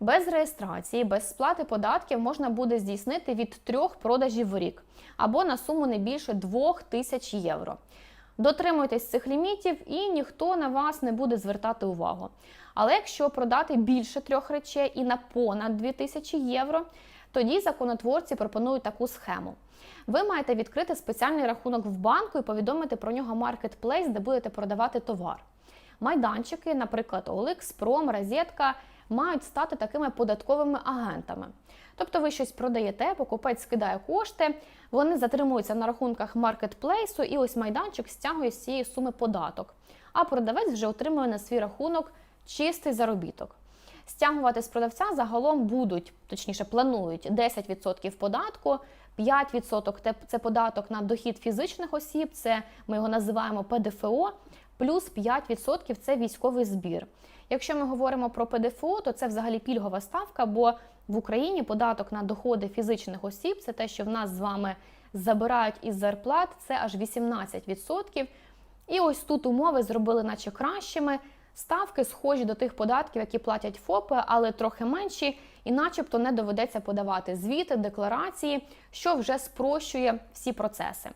Без реєстрації, без сплати податків можна буде здійснити від трьох продажів в рік або на суму не більше 2 тисяч євро. Дотримуйтесь цих лімітів і ніхто на вас не буде звертати увагу. Але якщо продати більше трьох речей і на понад 2000 євро, тоді законотворці пропонують таку схему. Ви маєте відкрити спеціальний рахунок в банку і повідомити про нього маркетплейс, де будете продавати товар. Майданчики, наприклад, OLX, Пром, Розетка, мають стати такими податковими агентами. Тобто ви щось продаєте, покупець скидає кошти, вони затримуються на рахунках маркетплейсу, і ось майданчик стягує з цієї суми податок. А продавець вже отримує на свій рахунок чистий заробіток. Стягувати з продавця загалом будуть, точніше, планують 10% податку, 5% те- це податок на дохід фізичних осіб, це ми його називаємо ПДФО, плюс 5% це військовий збір. Якщо ми говоримо про ПДФО, то це взагалі пільгова ставка, бо в Україні податок на доходи фізичних осіб це те, що в нас з вами забирають із зарплат, це аж 18%. І ось тут умови зробили, наче кращими. Ставки схожі до тих податків, які платять ФОПи, але трохи менші, і начебто не доведеться подавати звіти, декларації, що вже спрощує всі процеси.